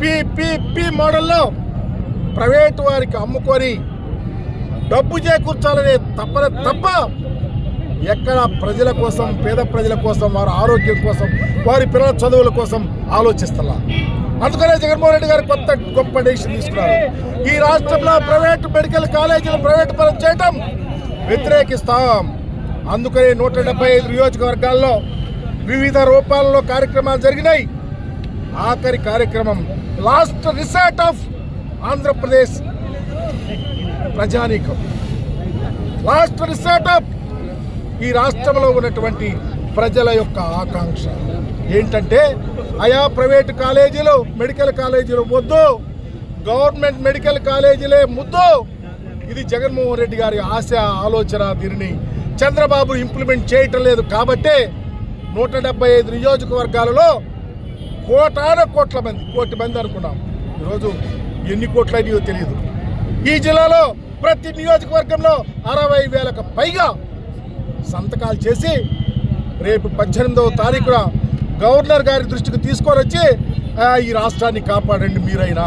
PPP మోడల్లో private వారికి అమ్ముకొని డబ్బు చేకూర్చాలనే తప్పన తప్ప ఎక్కడ ప్రజల కోసం పేద ప్రజల కోసం వారి ఆరోగ్యం కోసం వారి పిల్లల చదువుల కోసం ఆలోచిస్తున్నా అందుకనే జగన్మోహన్ రెడ్డి గారు కొత్త గొప్ప డెసిషన్ తీసుకున్నారు. ఈ రాష్ట్రంలో ప్రైవేట్ మెడికల్ కాలేజీలు ప్రైవేట్ పరం చేయటం వ్యతిరేకిస్తాం. అందుకనే నూట డెబ్బై ఐదు నియోజకవర్గాల్లో వివిధ రూపాల్లో కార్యక్రమాలు జరిగినాయి. ఆఖరి కార్యక్రమం లాస్ట్ రిసార్ట్ ఆఫ్ ఆంధ్రప్రదేశ్ ప్రజానీకం. లాస్ట్ రిసార్ట్ ఆఫ్ ఈ రాష్ట్రంలో ఉన్నటువంటి ప్రజల యొక్క ఆకాంక్ష. ఏంటంటే ఆయా ప్రైవేటు కాలేజీలు మెడికల్ కాలేజీలు వద్దు గవర్నమెంట్ మెడికల్ కాలేజీలే ముద్దు. ఇది జగన్మోహన్ రెడ్డి గారి ఆశ ఆలోచన దీనిని చంద్రబాబు ఇంప్లిమెంట్ చేయటం లేదు కాబట్టే నూట డెబ్బై ఐదు నియోజకవర్గాలలో కోటాన కోట్ల మంది కోటి మంది అనుకున్నాం. ఈరోజు ఎన్ని కోట్ల అయ్యో తెలియదు. ఈ జిల్లాలో ప్రతి నియోజకవర్గంలో అరవై వేలకు పైగా సంతకాలు చేసి రేపు పద్దెనిమిదవ తారీఖున గవర్నర్ గారి దృష్టికి తీసుకొని వచ్చి ఈ రాష్ట్రాన్ని కాపాడండి మీరైనా.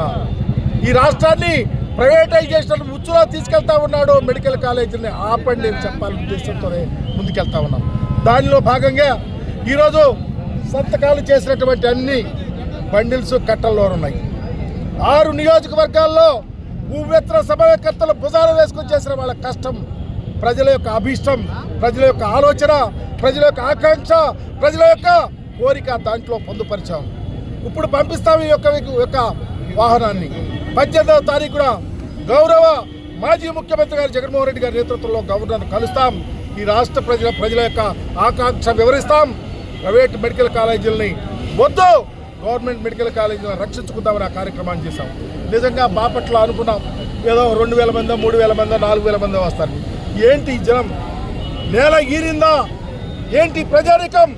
ఈ రాష్ట్రాన్ని ప్రైవేటైజేషన్ ఉచ్చులో తీసుకెళ్తా ఉన్నాడు మెడికల్ కాలేజీని ఆపండి అని చెప్పాలనే ఉద్దేశంతోనే ముందుకెళ్తా ఉన్నాం. దానిలో భాగంగా ఈరోజు సంతకాలు చేసినటువంటి అన్ని బండిల్స్ కట్టల్లో ఉన్నాయి ఆరు నియోజకవర్గాల్లో ఉవ్వెత్తన సమయకర్తలు భుజాలు వేసుకొని చేసిన వాళ్ళ కష్టం ప్రజల యొక్క అభీష్టం ప్రజల యొక్క ఆలోచన ప్రజల యొక్క ఆకాంక్ష ప్రజల యొక్క కోరిక దాంట్లో పొందుపరిచాం. ఇప్పుడు పంపిస్తాం ఈ యొక్క యొక్క వాహనాన్ని. పద్దెనిమిదవ తారీఖున గౌరవ మాజీ ముఖ్యమంత్రి గారు జగన్మోహన్ రెడ్డి గారి నేతృత్వంలో గవర్నర్ కలుస్తాం. ఈ రాష్ట్ర ప్రజల ప్రజల యొక్క ఆకాంక్ష వివరిస్తాం. ప్రైవేట్ మెడికల్ కాలేజీలని వద్దు. గవర్నమెంట్ మెడికల్ కాలేజీలను రక్షించుకుందామని ఆ కార్యక్రమాన్ని చేశాం. నిజంగా బాపట్ల అనుకున్నాం. ఏదో రెండు వేల మంది మూడు వేల మంది నాలుగు వేల మందో వస్తారు ఏంటి జనం? నేల ఈరిందా? ఏంటి ప్రజానికం?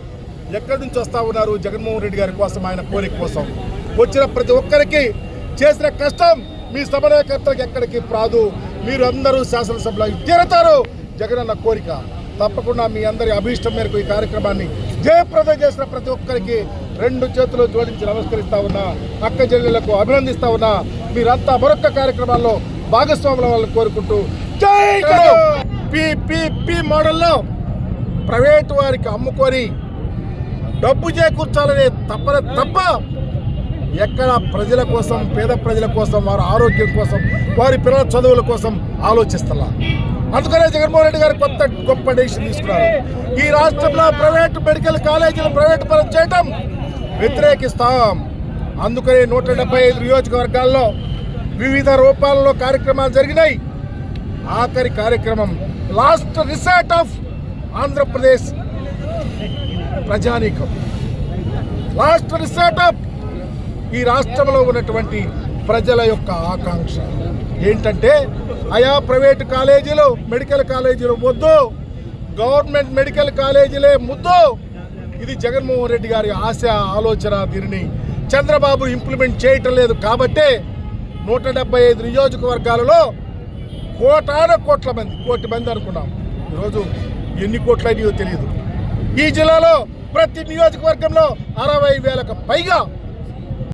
ఎక్కడి నుంచి వస్తా ఉన్నారు జగన్మోహన్ రెడ్డి గారి కోసం ఆయన కోరిక కోసం? వచ్చిన ప్రతి ఒక్కరికి చేసిన కష్టం మీ సమన్వయకర్తలకు ఎక్కడికి రాదు. మీరు అందరూ శాసనసభలో జగన్ అన్న కోరిక. తప్పకుండా మీ అందరి అభీష్టం మేరకు ఈ కార్యక్రమాన్ని జయప్రదం చేసిన ప్రతి ఒక్కరికి రెండు చేతులు జోడించి నమస్కరిస్తా ఉన్నా అక్క చెల్లెళ్ళకు అభినందిస్తా ఉన్నా మీరంతా మరొక కార్యక్రమాల్లో భాగస్వాముల వాళ్ళని కోరుకుంటూ జై మోడల్లో ప్రైవేటు వారికి అమ్ముకొని డబ్బు చేకూర్చాలనే తప్పన తప్ప ఎక్కడ ప్రజల కోసం పేద ప్రజల కోసం వారి ఆరోగ్యం కోసం వారి పిల్లల చదువుల కోసం ఆలోచిస్తున్నా అందుకనే జగన్మోహన్ రెడ్డి గారు కొత్త గొప్ప డెసిషన్ తీసుకున్నారు. ఈ రాష్ట్రంలో ప్రైవేట్ మెడికల్ కాలేజీలు ప్రైవేట్ పరం చేయటం వ్యతిరేకిస్తాం. అందుకనే నూట డెబ్బై ఐదు నియోజకవర్గాల్లో వివిధ రూపాల్లో కార్యక్రమాలు జరిగినాయి. ఆఖరి కార్యక్రమం లాస్ట్ రిసార్ట్ ఆఫ్ ఆంధ్రప్రదేశ్ ప్రజానీకం. లాస్ట్ రిసార్ట్ ఆఫ్ ఈ రాష్ట్రంలో ఉన్నటువంటి ప్రజల యొక్క ఆకాంక్ష. ఏంటంటే ఆయా ప్రైవేటు కాలేజీలు మెడికల్ కాలేజీలు వద్దు. గవర్నమెంట్ మెడికల్ కాలేజీలే ముద్దు. ఇది జగన్మోహన్ రెడ్డి గారి ఆశ ఆలోచన దీనిని చంద్రబాబు ఇంప్లిమెంట్ చేయటం లేదు. కాబట్టే నూట డెబ్బై ఐదు నియోజకవర్గాలలో కోటాన కోట్ల మంది కోటి మంది అనుకున్నాం. ఈరోజు ఎన్ని కోట్ల అయినాయో తెలియదు. ఈ జిల్లాలో ప్రతి నియోజకవర్గంలో అరవై వేలకు పైగా